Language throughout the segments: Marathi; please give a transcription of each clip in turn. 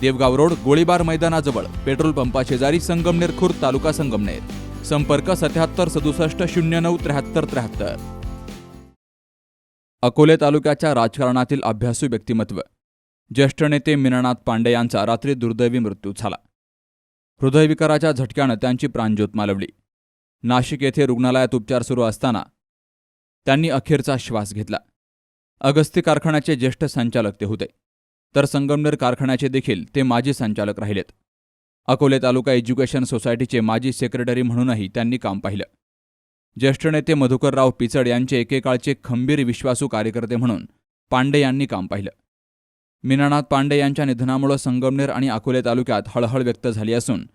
देवगाव रोड गोळीबार मैदानाजवळ पेट्रोल पंपा शेजारी संगमनेर खुर्द तालुका संगमनेर. संपर्क सत्याहत्तर सदुसष्ट शून्य नऊ त्र्याहत्तर त्र्याहत्तर. अकोले तालुक्याच्या राजकारणातील अभ्यासू व्यक्तिमत्व. ज्येष्ठ नेते मीनानाथ पांडे यांचा रात्री दुर्दैवी मृत्यू झाला. हृदयविकाराच्या झटक्यानं त्यांची प्राणज्योत मालवली. नाशिक येथे रुग्णालयात उपचार सुरू असताना त्यांनी अखेरचा श्वास घेतला. अगस्ती कारखान्याचे ज्येष्ठ संचालक ते होते. तर संगमनेर कारखान्याचे देखील ते माजी संचालक राहिलेत. अकोले तालुका एज्युकेशन सोसायटीचे माजी सेक्रेटरी म्हणूनही त्यांनी काम पाहिलं. ज्येष्ठ नेते मधुकरराव पिचड यांचे एकेकाळचे खंबीर विश्वासू कार्यकर्ते म्हणून पांडे यांनी काम पाहिलं. मीनानाथ पांडे यांच्या निधनामुळे संगमनेर आणि अकोले तालुक्यात हळहळ व्यक्त झाली असून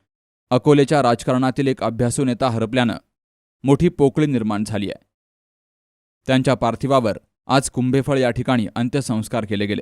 अकोलेच्या राजकारणातील एक अभ्यासू नेता हरपल्यानं मोठी पोकळी निर्माण झाली आहे. त्यांच्या पार्थिवावर आज कुंभेफळ या ठिकाणी अंत्यसंस्कार केले गेले.